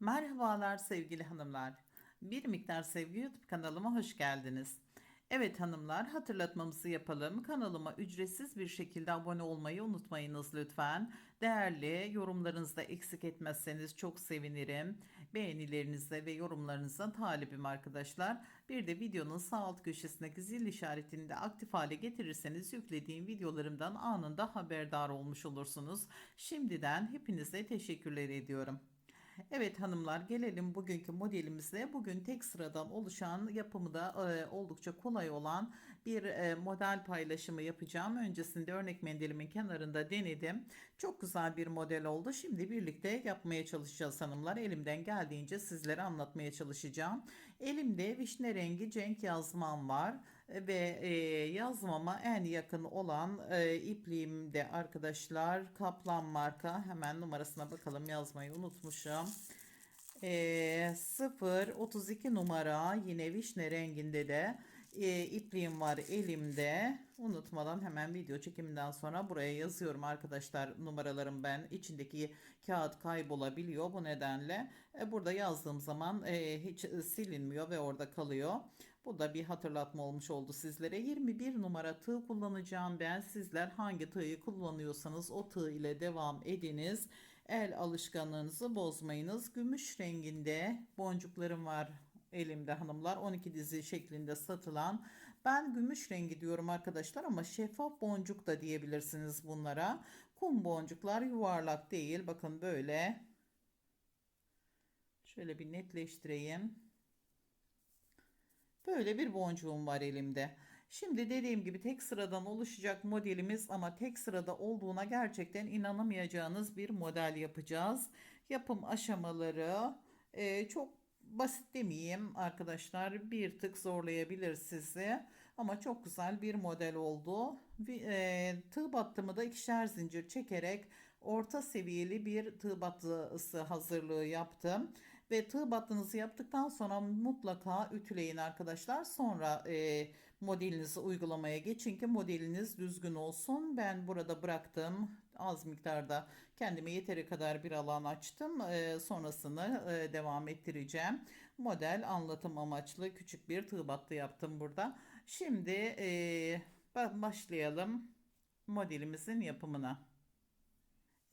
Merhabalar sevgili hanımlar. Bir miktar sevgi YouTube kanalıma hoş geldiniz. Evet hanımlar hatırlatmamızı yapalım. Kanalıma ücretsiz bir şekilde abone olmayı unutmayınız lütfen. Değerli yorumlarınızı da eksik etmezseniz çok sevinirim. Beğenilerinize ve yorumlarınıza talibim arkadaşlar. Bir de videonun sağ alt köşesindeki zil işaretini de aktif hale getirirseniz yüklediğim videolarımdan anında haberdar olmuş olursunuz. Şimdiden hepinize teşekkürler ediyorum. Evet hanımlar gelelim bugünkü modelimize. Bugün tek sıradan oluşan yapımı da e, oldukça kolay olan bir e, model paylaşımı yapacağım. Öncesinde örnek mendilimin kenarında denedim. Çok güzel bir model oldu. Şimdi birlikte yapmaya çalışacağız hanımlar. Elimden geldiğince sizlere anlatmaya çalışacağım. Elimde vişne rengi cenk yazmam var ve e, yazmama en yakın olan e, ipliğimde arkadaşlar Kaplan marka hemen numarasına bakalım yazmayı unutmuşum. E, 0 32 numara yine vişne renginde de e, ipliğim var elimde. Unutmadan hemen video çekiminden sonra buraya yazıyorum arkadaşlar numaralarım ben. içindeki kağıt kaybolabiliyor bu nedenle. E, burada yazdığım zaman e, hiç silinmiyor ve orada kalıyor. Bu da bir hatırlatma olmuş oldu sizlere. 21 numara tığ kullanacağım ben. Sizler hangi tığı kullanıyorsanız o tığ ile devam ediniz. El alışkanlığınızı bozmayınız. Gümüş renginde boncuklarım var elimde hanımlar 12 dizi şeklinde satılan ben gümüş rengi diyorum arkadaşlar ama şeffaf boncuk da diyebilirsiniz bunlara kum boncuklar yuvarlak değil bakın böyle şöyle bir netleştireyim böyle bir boncuğum var elimde Şimdi dediğim gibi tek sıradan oluşacak modelimiz ama tek sırada olduğuna gerçekten inanamayacağınız bir model yapacağız. Yapım aşamaları e, çok basit demeyeyim arkadaşlar bir tık zorlayabilir sizi ama çok güzel bir model oldu. E, tığ battımı da ikişer zincir çekerek orta seviyeli bir tığ battısı hazırlığı yaptım. Ve tığ battınızı yaptıktan sonra mutlaka ütüleyin arkadaşlar. Sonra e, modelinizi uygulamaya geçin ki modeliniz düzgün olsun. Ben burada bıraktım az miktarda kendime yeteri kadar bir alan açtım. E, sonrasını e, devam ettireceğim. Model anlatım amaçlı küçük bir tığ battı yaptım burada. Şimdi e, başlayalım modelimizin yapımına.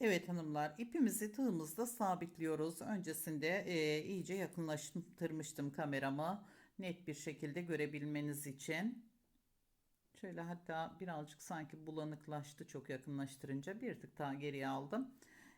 Evet hanımlar ipimizi tığımızda sabitliyoruz. Öncesinde e, iyice yakınlaştırmıştım kameramı net bir şekilde görebilmeniz için. Şöyle hatta birazcık sanki bulanıklaştı çok yakınlaştırınca bir tık daha geriye aldım.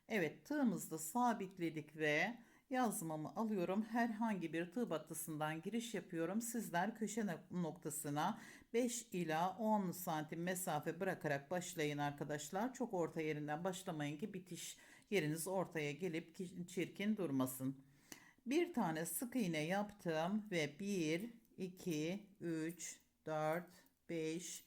Evet tığımızda sabitledik ve yazmamı alıyorum. Herhangi bir tığ battısından giriş yapıyorum. Sizler köşe noktasına 5 ila 10 santim mesafe bırakarak başlayın arkadaşlar. Çok orta yerinden başlamayın ki bitiş yeriniz ortaya gelip çirkin durmasın. Bir tane sık iğne yaptım ve 1, 2, 3, 4, 5,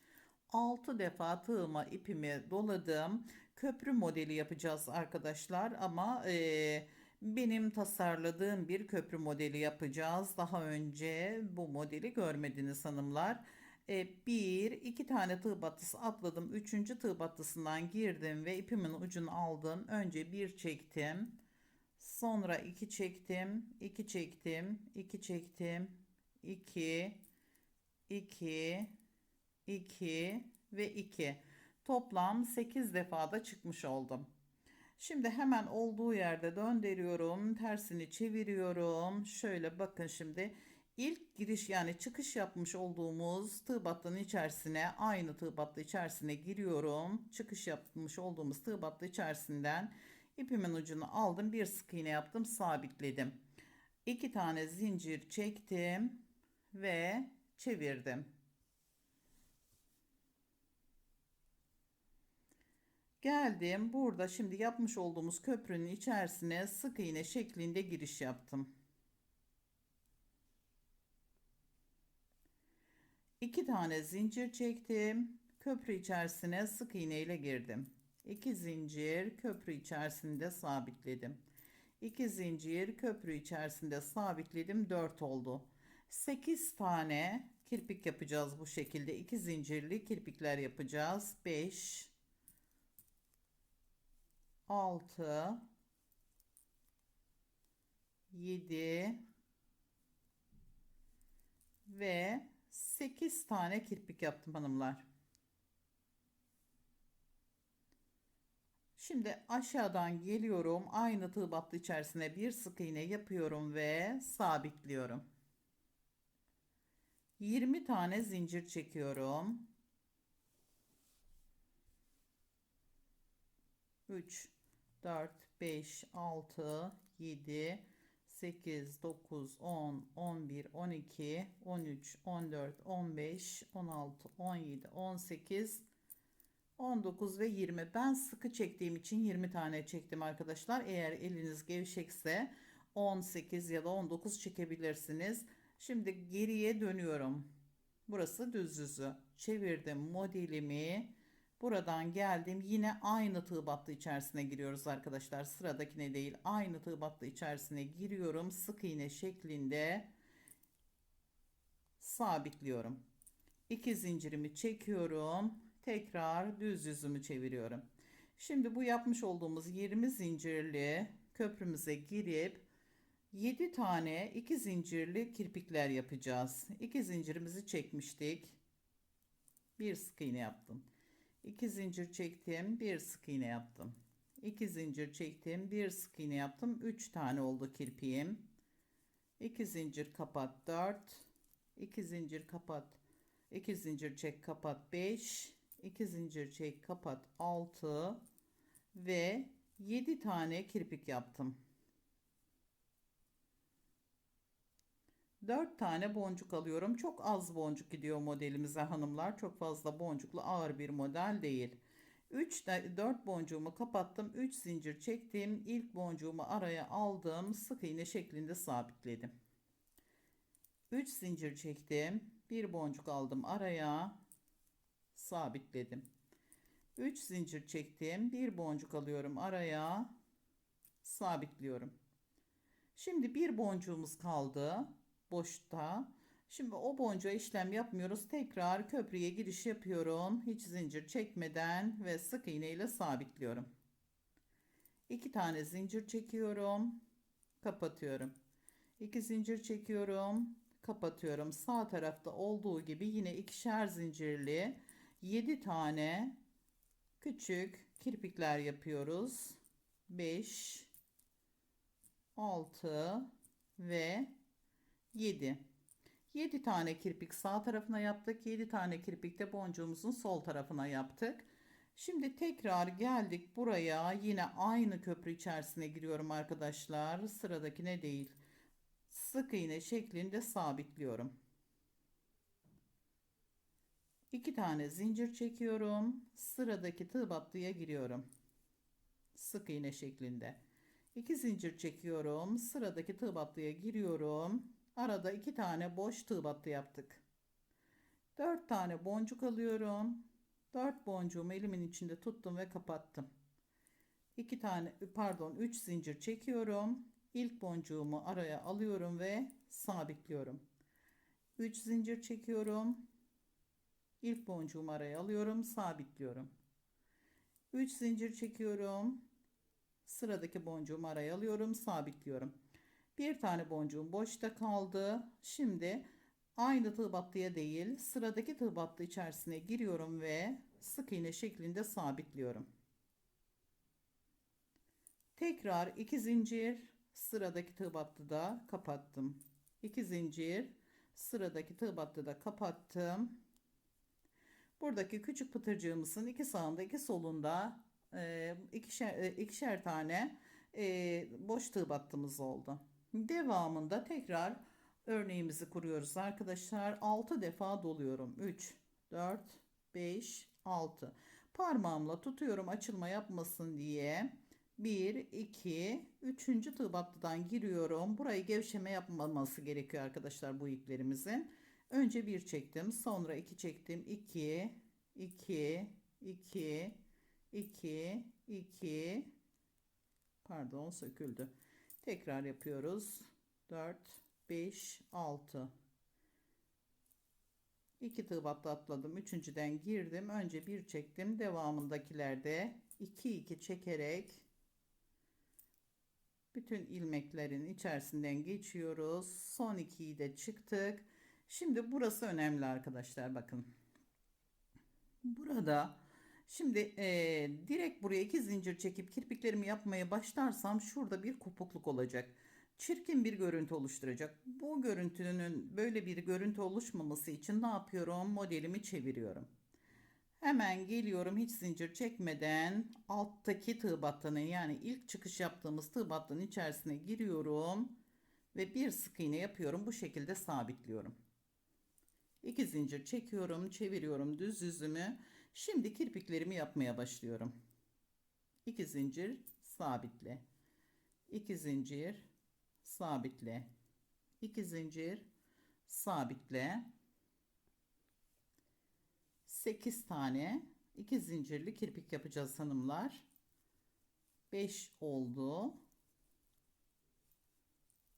6 defa tığıma ipimi doladım. Köprü modeli yapacağız arkadaşlar ama eee benim tasarladığım bir köprü modeli yapacağız. Daha önce bu modeli görmediniz hanımlar. E, bir, iki tane tığ battısı atladım. Üçüncü tığ battısından girdim ve ipimin ucunu aldım. Önce bir çektim. Sonra iki çektim. iki çektim. iki çektim. iki, iki, iki ve iki. Toplam 8 defada çıkmış oldum. Şimdi hemen olduğu yerde döndürüyorum. Tersini çeviriyorum. Şöyle bakın şimdi ilk giriş yani çıkış yapmış olduğumuz tığ battının içerisine aynı tığ battı içerisine giriyorum. Çıkış yapmış olduğumuz tığ battı içerisinden ipimin ucunu aldım. Bir sık iğne yaptım sabitledim. İki tane zincir çektim ve çevirdim. Geldim. Burada şimdi yapmış olduğumuz köprünün içerisine sık iğne şeklinde giriş yaptım. İki tane zincir çektim. Köprü içerisine sık iğne ile girdim. İki zincir köprü içerisinde sabitledim. İki zincir köprü içerisinde sabitledim. 4 oldu. 8 tane kirpik yapacağız bu şekilde. 2 zincirli kirpikler yapacağız. 5 6 7 7 ve 8 tane kirpik yaptım hanımlar. Şimdi aşağıdan geliyorum. Aynı tığ battı içerisine bir sık iğne yapıyorum ve sabitliyorum. 20 tane zincir çekiyorum. 3 4 5 6 7 8 9 10 11 12 13 14 15 16 17 18 19 ve 20. Ben sıkı çektiğim için 20 tane çektim arkadaşlar. Eğer eliniz gevşekse 18 ya da 19 çekebilirsiniz. Şimdi geriye dönüyorum. Burası düz yüzü. Çevirdim modelimi. Buradan geldim. Yine aynı tığ battı içerisine giriyoruz arkadaşlar. Sıradakine değil aynı tığ battı içerisine giriyorum. Sık iğne şeklinde sabitliyorum. İki zincirimi çekiyorum. Tekrar düz yüzümü çeviriyorum. Şimdi bu yapmış olduğumuz 20 zincirli köprümüze girip 7 tane 2 zincirli kirpikler yapacağız. 2 zincirimizi çekmiştik. Bir sık iğne yaptım. 2 zincir çektim, bir sık iğne yaptım. 2 zincir çektim, bir sık iğne yaptım. 3 tane oldu kirpiğim. 2 zincir kapat 4. 2 zincir kapat. 2 zincir çek kapat 5. 2 zincir çek kapat 6 ve 7 tane kirpik yaptım. 4 tane boncuk alıyorum. Çok az boncuk gidiyor modelimize hanımlar. Çok fazla boncuklu ağır bir model değil. 3 4 boncuğumu kapattım. 3 zincir çektim. İlk boncuğumu araya aldım. Sık iğne şeklinde sabitledim. 3 zincir çektim. Bir boncuk aldım araya. Sabitledim. 3 zincir çektim. Bir boncuk alıyorum araya. Sabitliyorum. Şimdi bir boncuğumuz kaldı boşta. Şimdi o boncuğa işlem yapmıyoruz. Tekrar köprüye giriş yapıyorum. Hiç zincir çekmeden ve sık iğne ile sabitliyorum. İki tane zincir çekiyorum. Kapatıyorum. İki zincir çekiyorum. Kapatıyorum. Sağ tarafta olduğu gibi yine ikişer zincirli 7 tane küçük kirpikler yapıyoruz. 5 6 ve 7. 7 tane kirpik sağ tarafına yaptık. 7 tane kirpik de boncuğumuzun sol tarafına yaptık. Şimdi tekrar geldik buraya. Yine aynı köprü içerisine giriyorum arkadaşlar. Sıradaki ne değil. Sık iğne şeklinde sabitliyorum. 2 tane zincir çekiyorum. Sıradaki tığ battıya giriyorum. Sık iğne şeklinde. 2 zincir çekiyorum. Sıradaki tığ battıya giriyorum. Arada iki tane boş tığ battı yaptık. Dört tane boncuk alıyorum. Dört boncuğumu elimin içinde tuttum ve kapattım. İki tane pardon üç zincir çekiyorum. İlk boncuğumu araya alıyorum ve sabitliyorum. Üç zincir çekiyorum. İlk boncuğumu araya alıyorum, sabitliyorum. Üç zincir çekiyorum. Sıradaki boncuğumu araya alıyorum, sabitliyorum. Bir tane boncuğum boşta kaldı. Şimdi aynı tığ battıya değil sıradaki tığ battı içerisine giriyorum ve sık iğne şeklinde sabitliyorum. Tekrar iki zincir sıradaki tığ battıda kapattım. 2 zincir sıradaki tığ battıda kapattım. Buradaki küçük pıtırcığımızın iki sağında iki solunda e, ikişer, ikişer tane boş tığ battımız oldu. Devamında tekrar örneğimizi kuruyoruz arkadaşlar. 6 defa doluyorum. 3, 4, 5, 6. Parmağımla tutuyorum açılma yapmasın diye. 1, 2, 3. tığ giriyorum. Burayı gevşeme yapmaması gerekiyor arkadaşlar bu iplerimizin. Önce 1 çektim. Sonra 2 çektim. 2, 2, 2, 2, 2. Pardon söküldü. Tekrar yapıyoruz. 4, 5, 6. 2 tığ atladım. Üçüncüden girdim. Önce bir çektim. Devamındakilerde 2 2 çekerek Bütün ilmeklerin içerisinden geçiyoruz. Son ikiyi de çıktık. Şimdi burası önemli arkadaşlar bakın. Burada şimdi eee, direkt buraya iki zincir çekip kirpiklerimi yapmaya başlarsam şurada bir kopukluk olacak. Çirkin bir görüntü oluşturacak. Bu görüntünün böyle bir görüntü oluşmaması için ne yapıyorum? Modelimi çeviriyorum. Hemen geliyorum hiç zincir çekmeden alttaki tığ battının yani ilk çıkış yaptığımız tığ battının içerisine giriyorum ve bir sık iğne yapıyorum. Bu şekilde sabitliyorum. İki zincir çekiyorum, çeviriyorum düz yüzümü. Şimdi kirpiklerimi yapmaya başlıyorum. İki zincir sabitle. İki zincir sabitle. İki zincir sabitle. 8 tane iki zincirli kirpik yapacağız hanımlar. 5 oldu.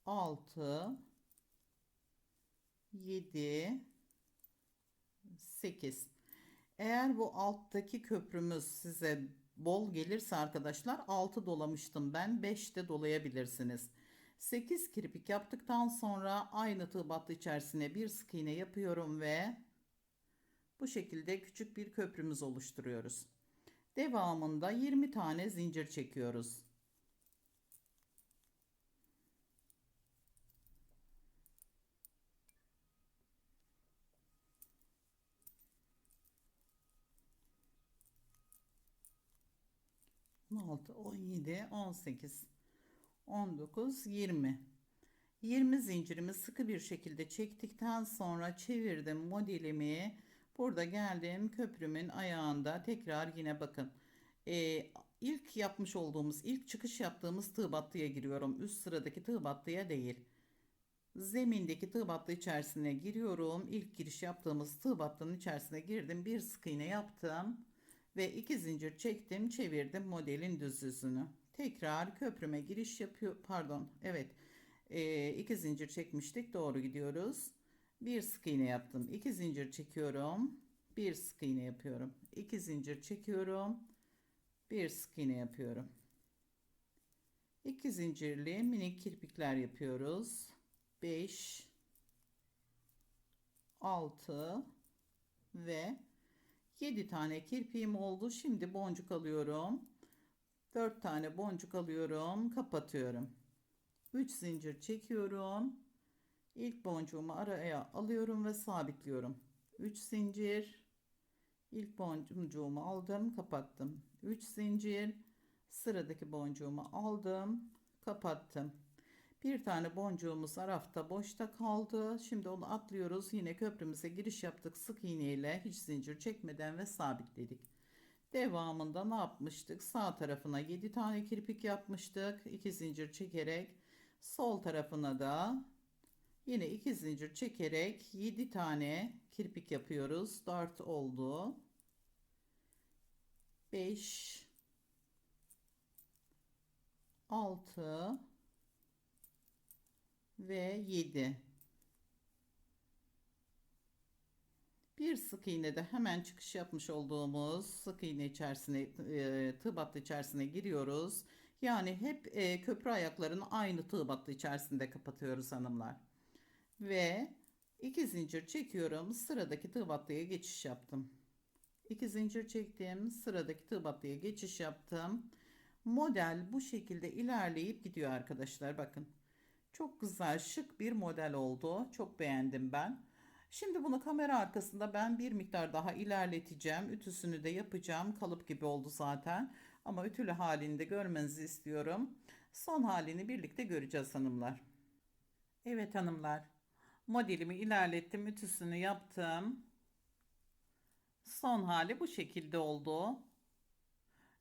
6 7 8 Eğer bu alttaki köprümüz size bol gelirse arkadaşlar 6 dolamıştım ben 5 de dolayabilirsiniz. 8 kirpik yaptıktan sonra aynı tığ battı içerisine bir sık iğne yapıyorum ve bu şekilde küçük bir köprümüz oluşturuyoruz. Devamında 20 tane zincir çekiyoruz. On altı, on yedi, on sekiz, on dokuz, yirmi. 20 zincirimi sıkı bir şekilde çektikten sonra çevirdim modelimi. Burada geldim köprümün ayağında tekrar yine bakın. Ee, ilk yapmış olduğumuz ilk çıkış yaptığımız tığ battıya giriyorum. Üst sıradaki tığ battıya değil. Zemindeki tığ battı içerisine giriyorum. İlk giriş yaptığımız tığ battının içerisine girdim. Bir sık iğne yaptım. Ve iki zincir çektim. Çevirdim modelin düz yüzünü. Tekrar köprüme giriş yapıyor. Pardon. Evet. Ee, iki zincir çekmiştik. Doğru gidiyoruz. Bir sık iğne yaptım. 2 zincir çekiyorum. Bir sık iğne yapıyorum. 2 zincir çekiyorum. Bir sık iğne yapıyorum. 2 zincirli minik kirpikler yapıyoruz. 5 6 ve 7 tane kirpiğim oldu. Şimdi boncuk alıyorum. 4 tane boncuk alıyorum. Kapatıyorum. 3 zincir çekiyorum. İlk boncuğumu araya alıyorum ve sabitliyorum. 3 zincir. İlk boncuğumu aldım, kapattım. 3 zincir. Sıradaki boncuğumu aldım, kapattım. Bir tane boncuğumuz arafta boşta kaldı. Şimdi onu atlıyoruz. Yine köprümüze giriş yaptık. Sık iğne ile hiç zincir çekmeden ve sabitledik. Devamında ne yapmıştık? Sağ tarafına 7 tane kirpik yapmıştık. 2 zincir çekerek sol tarafına da Yine iki zincir çekerek 7 tane kirpik yapıyoruz. 4 oldu. 5 6 ve 7 bir sık iğne de hemen çıkış yapmış olduğumuz sık iğne içerisine e, tığ battı içerisine giriyoruz. Yani hep e, köprü ayaklarını aynı tığ battı içerisinde kapatıyoruz hanımlar. Ve iki zincir çekiyorum sıradaki tığ battıya geçiş yaptım. 2 zincir çektim sıradaki tığ battıya geçiş yaptım. Model bu şekilde ilerleyip gidiyor arkadaşlar bakın çok güzel şık bir model oldu. Çok beğendim ben. Şimdi bunu kamera arkasında ben bir miktar daha ilerleteceğim. Ütüsünü de yapacağım. Kalıp gibi oldu zaten. Ama ütülü halinde görmenizi istiyorum. Son halini birlikte göreceğiz hanımlar. Evet hanımlar modelimi ilerlettim ütüsünü yaptım. Son hali bu şekilde oldu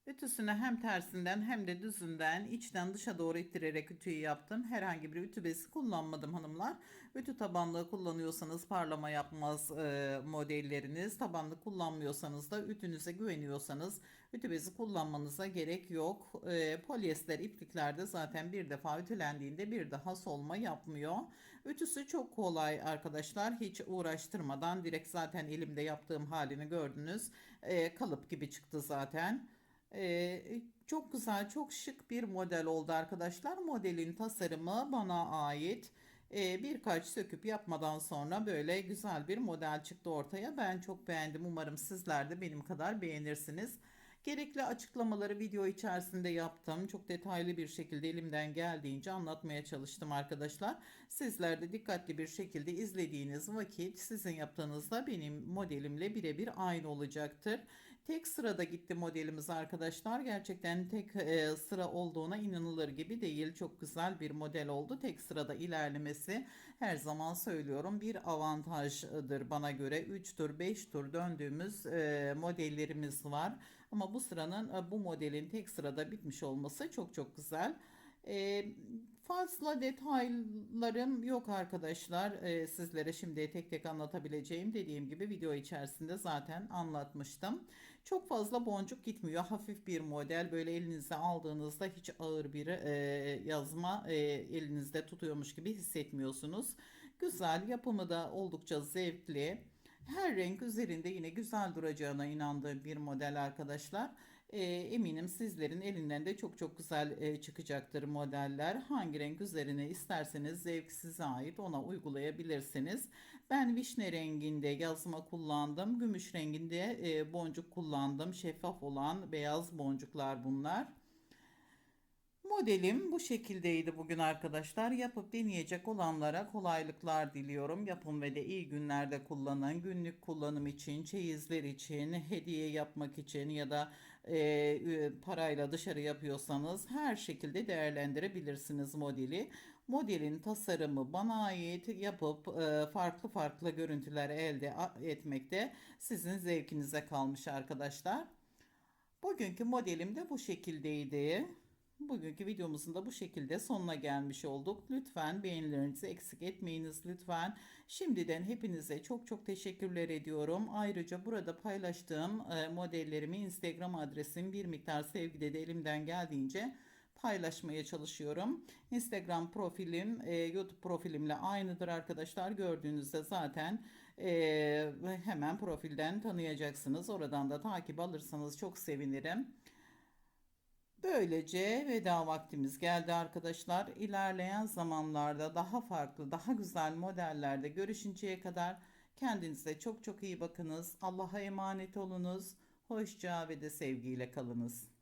ütüsünü hem tersinden hem de düzünden içten dışa doğru ittirerek ütüyü yaptım herhangi bir ütü bezi kullanmadım hanımlar ütü tabanlığı kullanıyorsanız parlama yapmaz e, modelleriniz tabanlı kullanmıyorsanız da ütünüze güveniyorsanız ütü bezi kullanmanıza gerek yok e, polyester ipliklerde zaten bir defa ütülendiğinde bir daha solma yapmıyor Ütüsü çok kolay arkadaşlar. Hiç uğraştırmadan direkt zaten elimde yaptığım halini gördünüz. E, kalıp gibi çıktı zaten. Ee, çok güzel, çok şık bir model oldu arkadaşlar. Modelin tasarımı bana ait. Ee, birkaç söküp yapmadan sonra böyle güzel bir model çıktı ortaya. Ben çok beğendim. Umarım sizler de benim kadar beğenirsiniz. Gerekli açıklamaları video içerisinde yaptım. Çok detaylı bir şekilde elimden geldiğince anlatmaya çalıştım arkadaşlar. Sizler de dikkatli bir şekilde izlediğiniz vakit sizin yaptığınızda benim modelimle birebir aynı olacaktır. Tek sırada gitti modelimiz arkadaşlar. Gerçekten tek e, sıra olduğuna inanılır gibi değil. Çok güzel bir model oldu. Tek sırada ilerlemesi her zaman söylüyorum bir avantajdır bana göre. 3 tur 5 tur döndüğümüz e, modellerimiz var. Ama bu sıranın e, bu modelin tek sırada bitmiş olması çok çok güzel. E, fazla detaylarım yok arkadaşlar. E, sizlere şimdi tek tek anlatabileceğim dediğim gibi video içerisinde zaten anlatmıştım. Çok fazla boncuk gitmiyor. Hafif bir model böyle elinize aldığınızda hiç ağır bir e, yazma e, elinizde tutuyormuş gibi hissetmiyorsunuz. Güzel yapımı da oldukça zevkli. Her renk üzerinde yine güzel duracağına inandığım bir model arkadaşlar. E, eminim sizlerin elinden de çok çok güzel e, çıkacaktır modeller. Hangi renk üzerine isterseniz zevk size ait ona uygulayabilirsiniz. Ben vişne renginde yazma kullandım. Gümüş renginde e, boncuk kullandım. Şeffaf olan beyaz boncuklar bunlar. Modelim bu şekildeydi bugün arkadaşlar. Yapıp deneyecek olanlara kolaylıklar diliyorum. Yapın ve de iyi günlerde kullanın. Günlük kullanım için, çeyizler için, hediye yapmak için ya da e, parayla dışarı yapıyorsanız her şekilde değerlendirebilirsiniz modeli. Modelin tasarımı bana ait yapıp e, farklı farklı görüntüler elde etmekte sizin zevkinize kalmış arkadaşlar. Bugünkü modelim de bu şekildeydi. Bugünkü videomuzun da bu şekilde sonuna gelmiş olduk. Lütfen beğenilerinizi eksik etmeyiniz lütfen. Şimdiden hepinize çok çok teşekkürler ediyorum. Ayrıca burada paylaştığım e, modellerimi Instagram adresim bir miktar sevgide de elimden geldiğince paylaşmaya çalışıyorum. Instagram profilim e, YouTube profilimle aynıdır arkadaşlar. Gördüğünüzde zaten e, hemen profilden tanıyacaksınız. Oradan da takip alırsanız çok sevinirim. Böylece veda vaktimiz geldi arkadaşlar. İlerleyen zamanlarda daha farklı, daha güzel modellerde görüşünceye kadar kendinize çok çok iyi bakınız. Allah'a emanet olunuz. Hoşça ve de sevgiyle kalınız.